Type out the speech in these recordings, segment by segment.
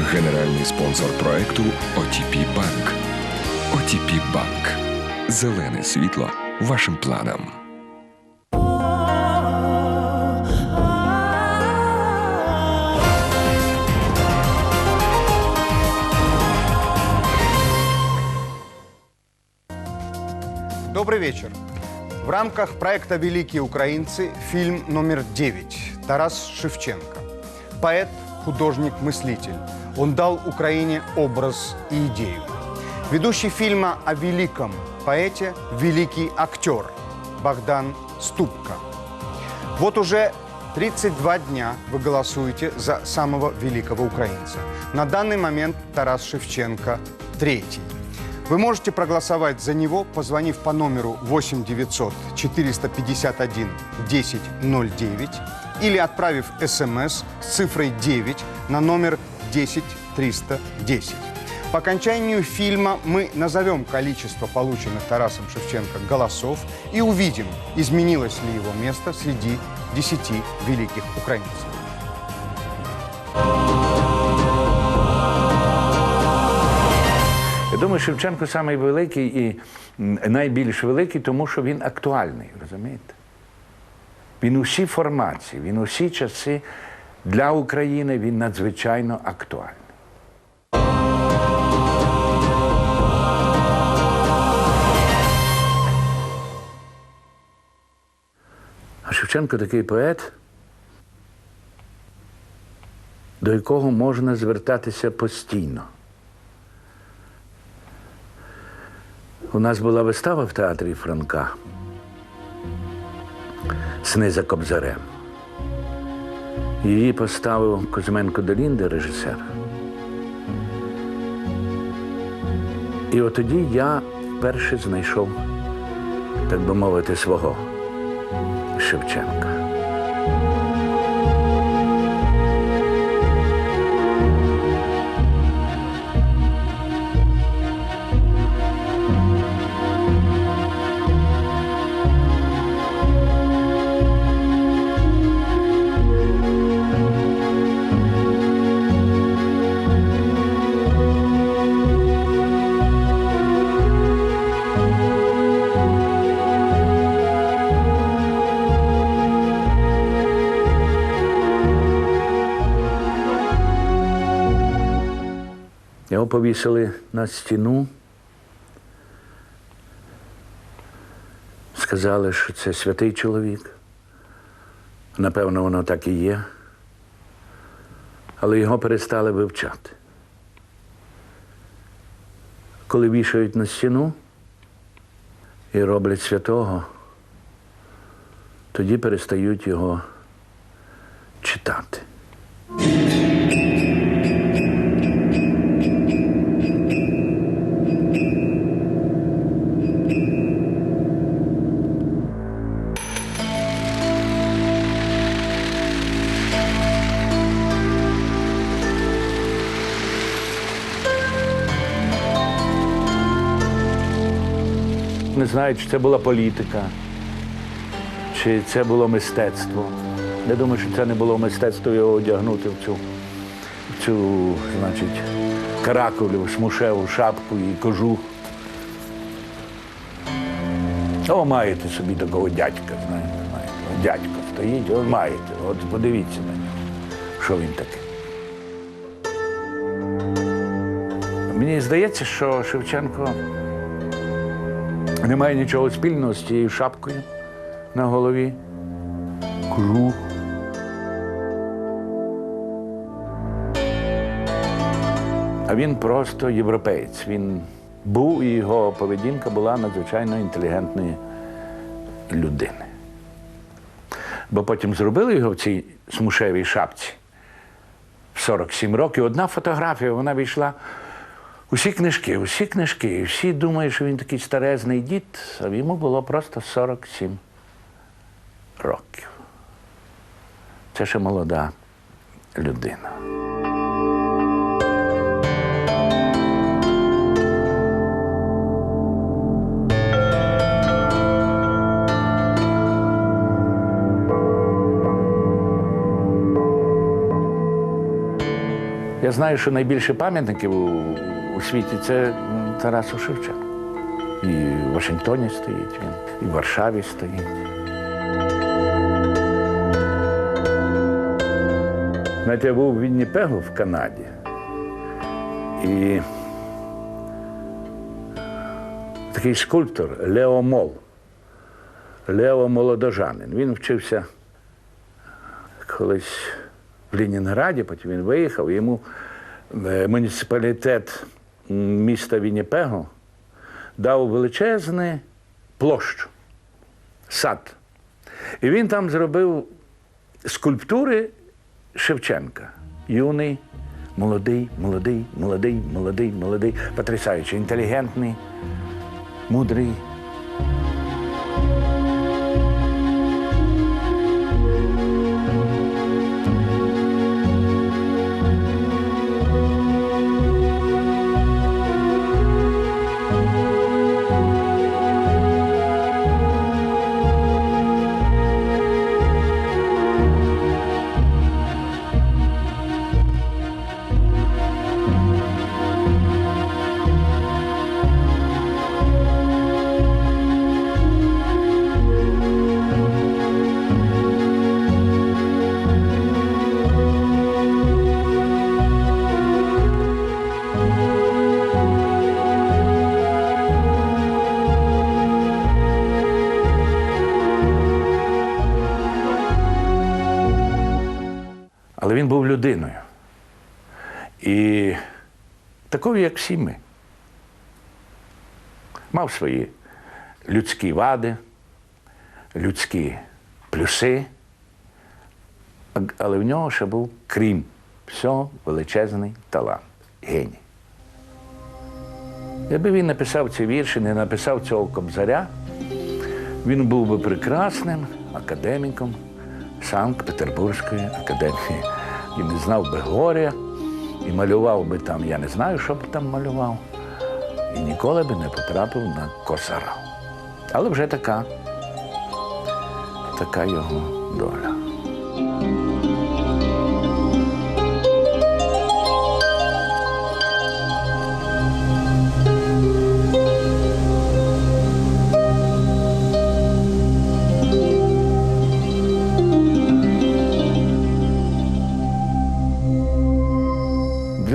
Генеральний спонсор проекту OTP Банк. OTP Банк. Зелене світло вашим планам. Добрый вечер. В рамках проекта «Великие украинцы» фильм номер 9 Тарас Шевченко. Поэт, художник, мыслитель. Он дал Украине образ и идею. Ведущий фильма о великом поэте – великий актер Богдан Ступка. Вот уже 32 дня вы голосуете за самого великого украинца. На данный момент Тарас Шевченко третий. Вы можете проголосовать за него, позвонив по номеру 8 900 451 1009 или отправив смс с цифрой 9 на номер 10 310. По окончанию фильма мы назовем количество полученных Тарасом Шевченко голосов и увидим, изменилось ли его место среди 10 великих украинцев. Я думаю, Шевченко самий великий і м, найбільш великий, тому що він актуальний, розумієте? Він усі формації, він усі часи Для України він надзвичайно актуальний. А Шевченко такий поет, до якого можна звертатися постійно. У нас була вистава в театрі Франка Сни за Кобзарем. Її поставив Кузьменко Долінде, режисер. І от тоді я вперше знайшов, так би мовити, свого Шевченка. Повісили на стіну. Сказали, що це святий чоловік. Напевно, воно так і є. Але його перестали вивчати. Коли вішають на стіну і роблять святого, тоді перестають його читати. Не знаю, чи це була політика, чи це було мистецтво. Я думаю, що це не було мистецтво його одягнути в цю, в цю значить, каракулю, смушеву шапку і кожух. О, маєте собі такого дядька, знаєте. От Дядько стоїть, от маєте. От подивіться на нього, що він таке. Мені здається, що Шевченко немає нічого спільного з цією шапкою на голові. Кожух. А він просто європеєць. Він був і його поведінка була надзвичайно інтелігентної людини. Бо потім зробили його в цій смушевій шапці в 47 років. Одна фотографія, вона війшла усі книжки, усі книжки. Всі думають, що він такий старезний дід, а йому було просто 47 років. Це ще молода людина. Я знаю, що найбільше пам'ятників у, у світі це Тарасу Шевченку. І в Вашингтоні стоїть він, і в Варшаві стоїть. Знаєте, я був у Вінніпегу в Канаді. І такий скульптор Лео Мол. Лео Молодожанин. Він вчився колись в Ленінграді, потім він виїхав. Йому е, муніципалітет міста Вінніпего дав величезну площу, сад. І він там зробив скульптури Шевченка. Юний, молодий, молодий, молодий, молодий, молодий, потрясаючий, інтелігентний, мудрий. Такою, як всі ми. Мав свої людські вади, людські плюси, але в нього ще був, крім всього, величезний талант, геній. Якби він написав ці вірші, не написав цього кобзаря, він був би прекрасним академіком Санкт-Петербурзької академії. Не знав би горя, і малював би там, я не знаю, що б там малював, і ніколи би не потрапив на косара. Але вже така, така його доля.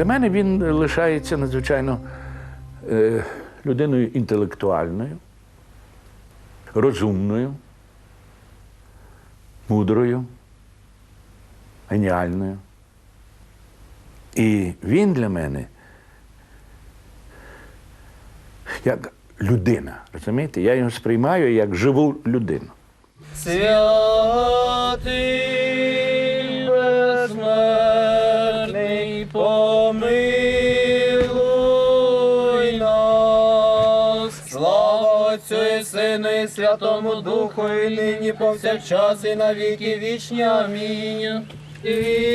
Для мене він лишається надзвичайно е, людиною інтелектуальною, розумною, мудрою, геніальною. І він для мене як людина. Розумієте? Я його сприймаю як живу людину. Святий Святому Духу, і нині повсякчас і на віки вічні. Амінь. Вічною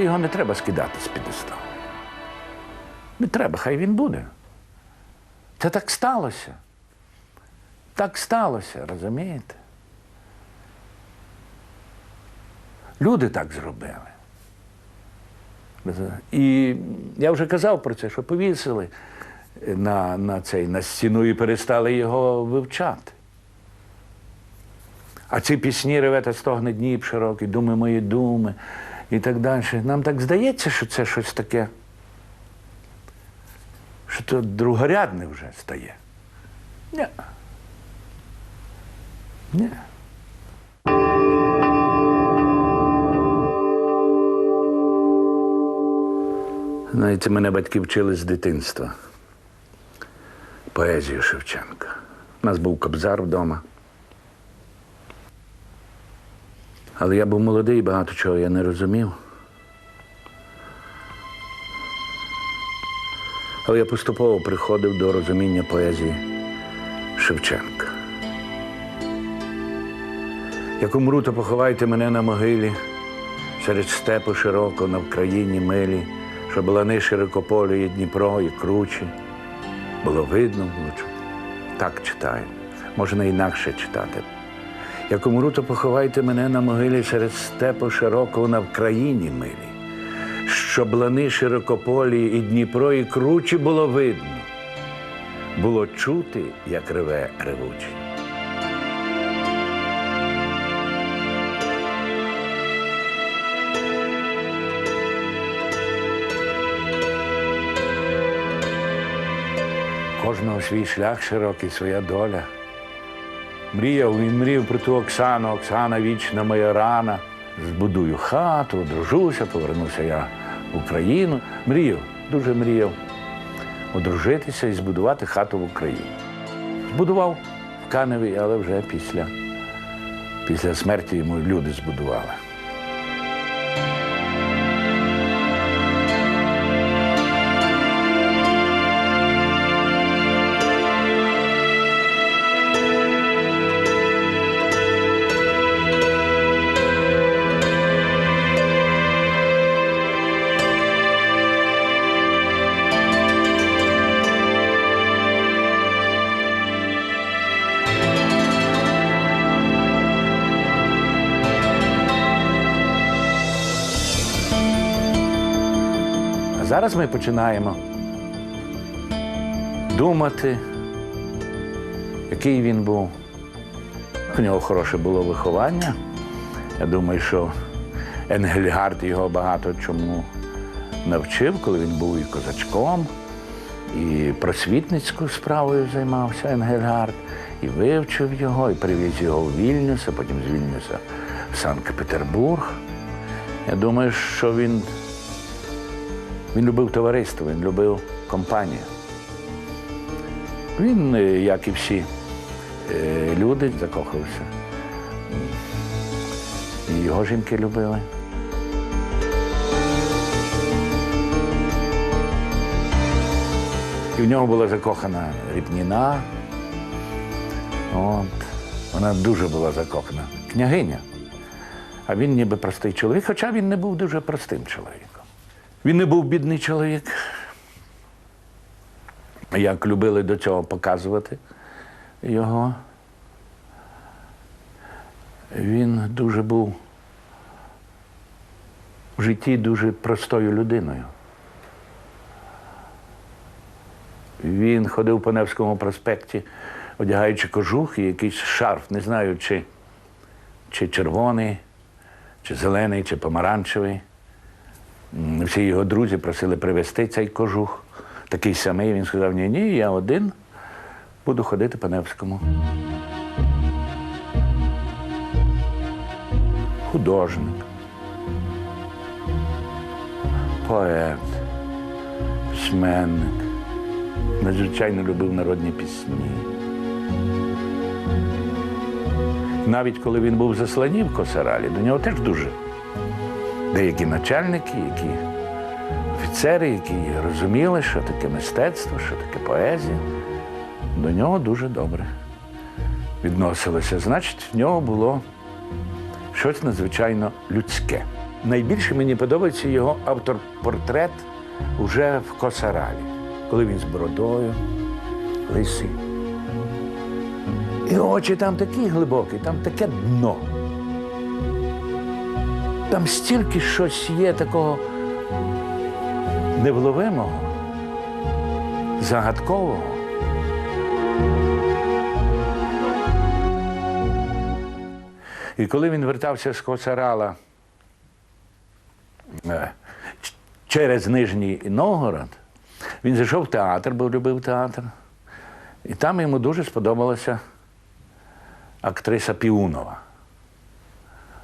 Але його не треба скидати з підесталу. Не треба, хай він буде. Це так сталося. Так сталося, розумієте? Люди так зробили. І я вже казав про це, що повісили на, на, цей, на стіну і перестали його вивчати. А ці пісні ревете стогне Дніп широкий, думи мої думи і так далі. Нам так здається, що це щось таке, що це другорядне вже стає. Ні. Ні. Знаєте, мене батьки вчили з дитинства. Поезію Шевченка. У нас був кобзар вдома. Але я був молодий, багато чого я не розумів. Але я поступово приходив до розуміння поезії Шевченка. Як умру, то поховайте мене на могилі серед степу широко на Вкраїні милі, що була широкополі і Дніпро, і кручі. Було видно, було так читаю. Можна інакше читати. Як умру, то поховайте мене на могилі серед степу широкого на Вкраїні милі, щоб лани широкополі і Дніпро, і кручі було видно. Було чути, як реве ревучий. Кожного свій шлях широкий, своя доля. Мріяв, він мріяв про ту Оксану, Оксана вічна моя рана. Збудую хату, одружуся, повернуся я в Україну. Мріяв, дуже мріяв одружитися і збудувати хату в Україні. Збудував в Каневі, але вже після, після смерті йому люди збудували. Зараз ми починаємо думати, який він був. У нього хороше було виховання. Я думаю, що Енгельгард його багато чому навчив, коли він був і козачком, і просвітницькою справою займався Енгельгард, і вивчив його, і привіз його в Вільнюс, а потім з Вільнюса в Санкт-Петербург. Я думаю, що він він любив товариство, він любив компанію. Він, е, як і всі е, люди, закохався. І його жінки любили. І в нього була закохана Ріпніна. От. Вона дуже була закохана. Княгиня. А він ніби простий чоловік, хоча він не був дуже простим чоловіком. Він не був бідний чоловік, як любили до цього показувати його. Він дуже був в житті дуже простою людиною. Він ходив по Невському проспекті, одягаючи кожух і якийсь шарф, не знаю, чи, чи червоний, чи зелений, чи помаранчевий. Всі його друзі просили привезти цей кожух. Такий самий. Він сказав: ні, ні, я один буду ходити по Невському. Художник, поет, письменник. Надзвичайно любив народні пісні. Навіть коли він був в засланні в Косаралі, до нього теж дуже деякі начальники, які офіцери, які розуміли, що таке мистецтво, що таке поезія, до нього дуже добре відносилися. Значить, в нього було щось надзвичайно людське. Найбільше мені подобається його автор-портрет уже в Косаралі, коли він з бородою, лисий. І очі там такі глибокі, там таке дно. Там стільки щось є такого невловимого, загадкового. І коли він вертався з Коцарала е, через Нижній Новгород, він зайшов в театр, бо любив театр. І там йому дуже сподобалася актриса Піунова.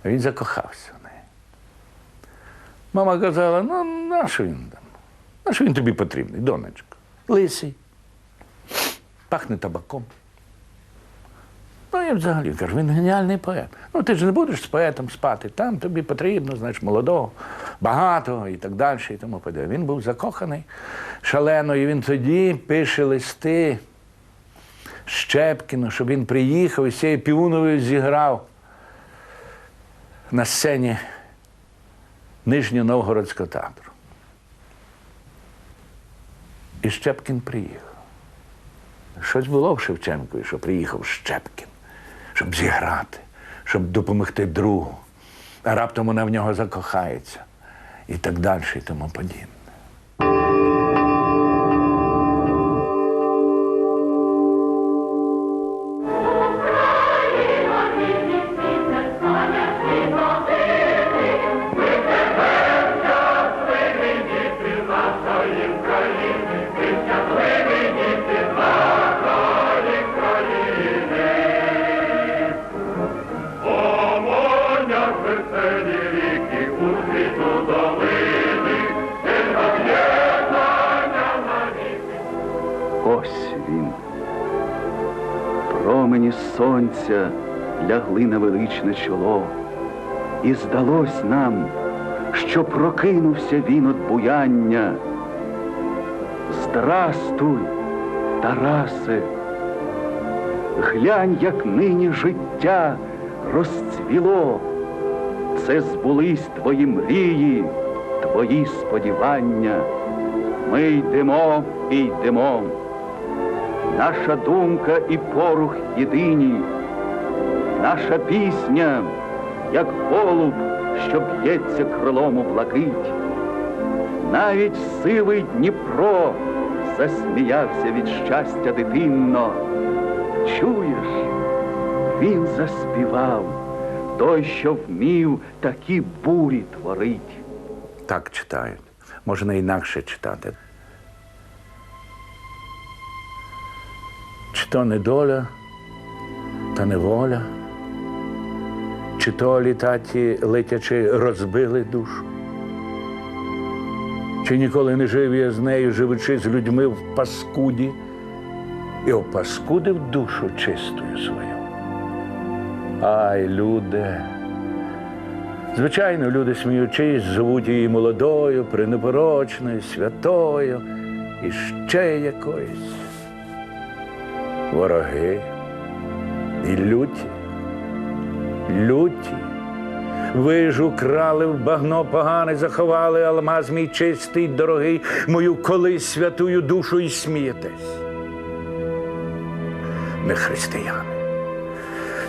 Він закохався. Мама казала: ну, нащо він там? Нащо він тобі потрібний, донечко? Лисий, пахне табаком. Ну, і взагалі кажу, він геніальний поет. Ну, ти ж не будеш з поетом спати. Там тобі потрібно, знаєш, молодого, багатого і так далі, і тому подібне. Він був закоханий шалено, і він тоді пише листи Щепкіну, щоб він приїхав і з цією Піуновою зіграв на сцені Нижньоновгородського театру. І Щепкін приїхав. Щось було в Шевченкові, що приїхав Щепкін, щоб зіграти, щоб допомогти другу. А раптом вона в нього закохається і так далі, і тому подібне. Сонця лягли на величне чоло, і здалось нам, що прокинувся він от буяння. Здрастуй, Тарасе, глянь, як нині життя розцвіло. Це збулись твої мрії, твої сподівання. Ми йдемо і йдемо. Наша думка і порух єдині, наша пісня, як голуб, що б'ється крилом у блакить. Навіть сивий Дніпро засміявся від щастя дитинно. Чуєш, він заспівав, той, що вмів такі бурі творить. Так читають. Можна інакше читати. То недоля, та неволя, чи то літаті летячи розбили душу. Чи ніколи не жив я з нею, живучи з людьми в паскуді, і опаскудив душу чистою свою. Ай, люди! Звичайно, люди, сміючись, звуть її молодою, пренепорочною, святою і ще якоюсь. Вороги і люті, люті. Ви ж украли в багно погане, заховали алмаз мій чистий, дорогий, мою колись святую душу і смієтесь. Не християни.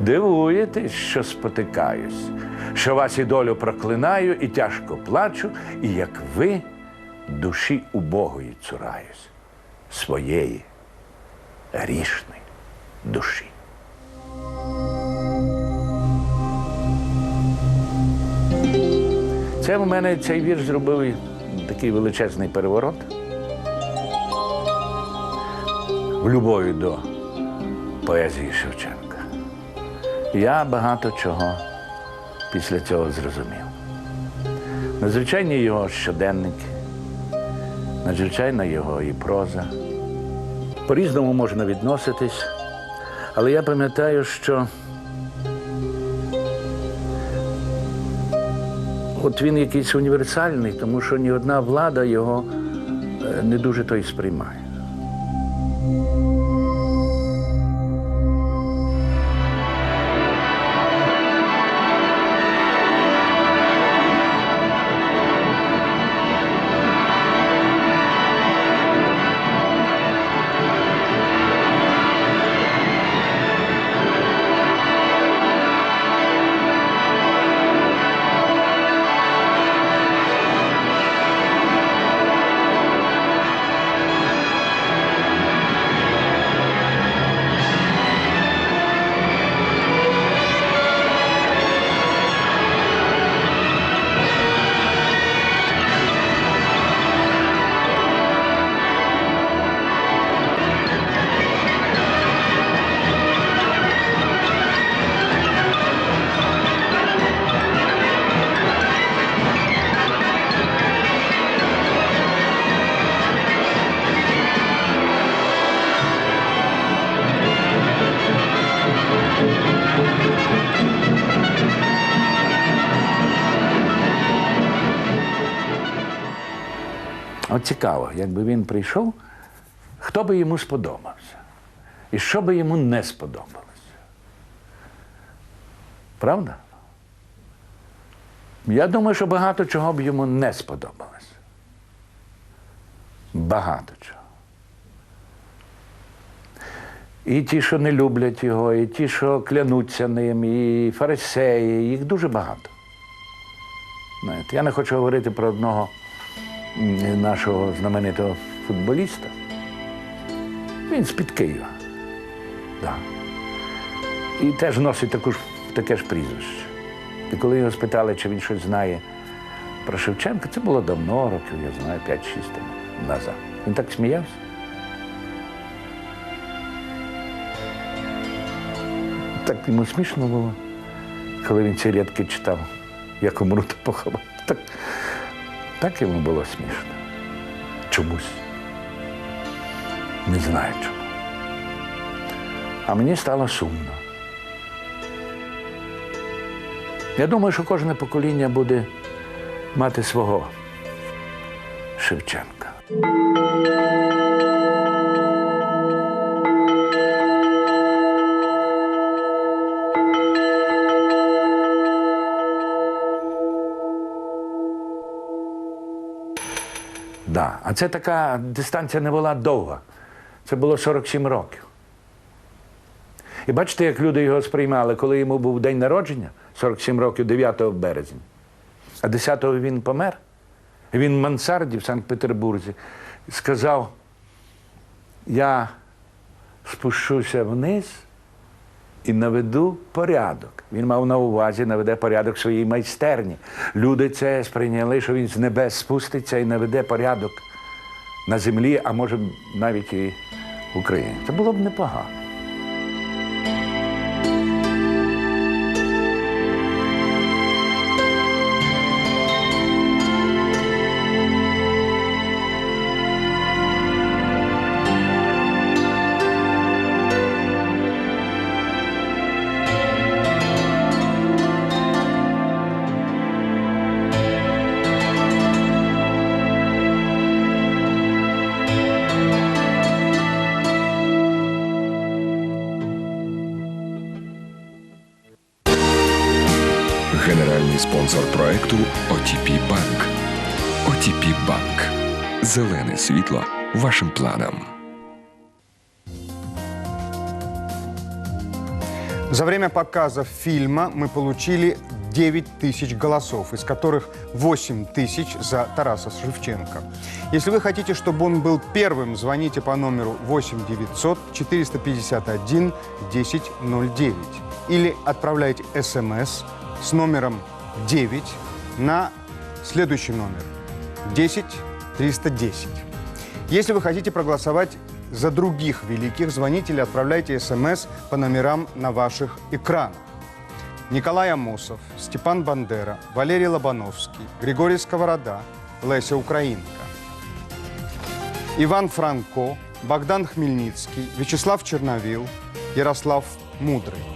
Дивуєтесь, що спотикаюсь, що вас і долю проклинаю, і тяжко плачу, і як ви душі убогої цураюсь, своєї грішної душі. Це в мене цей вірш зробив такий величезний переворот в любові до поезії Шевченка. Я багато чого після цього зрозумів. Надзвичайні його щоденники, надзвичайна його і проза. По-різному можна відноситись, але я пам'ятаю, що от він якийсь універсальний, тому що ні одна влада його е, не дуже той сприймає. Цікаво, якби він прийшов, хто би йому сподобався? І що би йому не сподобалося? Правда? Я думаю, що багато чого б йому не сподобалося. Багато чого. І ті, що не люблять його, і ті, що клянуться ним, і фарисеї, їх дуже багато. Знаєте, я не хочу говорити про одного нашого знаменитого футболіста. Він з-під Києва. Да. І теж носить таку ж, таке ж прізвище. І коли його спитали, чи він щось знає про Шевченка, це було давно, років, я знаю, 5-6 тому назад. Він так сміявся. Так йому смішно було, коли він ці рядки читав, як умру, то поховати. Так, йому було смішно. Чомусь. Не знаю чому. А мені стало сумно. Я думаю, що кожне покоління буде мати свого Шевченка. Да. А це така дистанція не була довга. Це було 47 років. І бачите, як люди його сприймали, коли йому був день народження, 47 років, 9 березня. А 10-го він помер. Він в мансарді в Санкт-Петербурзі сказав: я спущуся вниз і наведу порядок. Він мав на увазі, наведе порядок своїй майстерні. Люди це сприйняли, що він з небес спуститься і наведе порядок на землі, а може навіть і в Україні. Це було б непогано. Світло вашим планам. За время показа фильма мы получили 9 тысяч голосов, из которых 8 тысяч за Тараса Шевченко. Если вы хотите, чтобы он был первым, звоните по номеру 8 900 451 1009 или отправляйте смс с номером 9 на следующий номер 10 310. Если вы хотите проголосовать за других великих, звоните или отправляйте смс по номерам на ваших экранах. Николай Амосов, Степан Бандера, Валерий Лобановский, Григорий Сковорода, Леся Украинка. Иван Франко, Богдан Хмельницкий, Вячеслав Черновил, Ярослав Мудрый.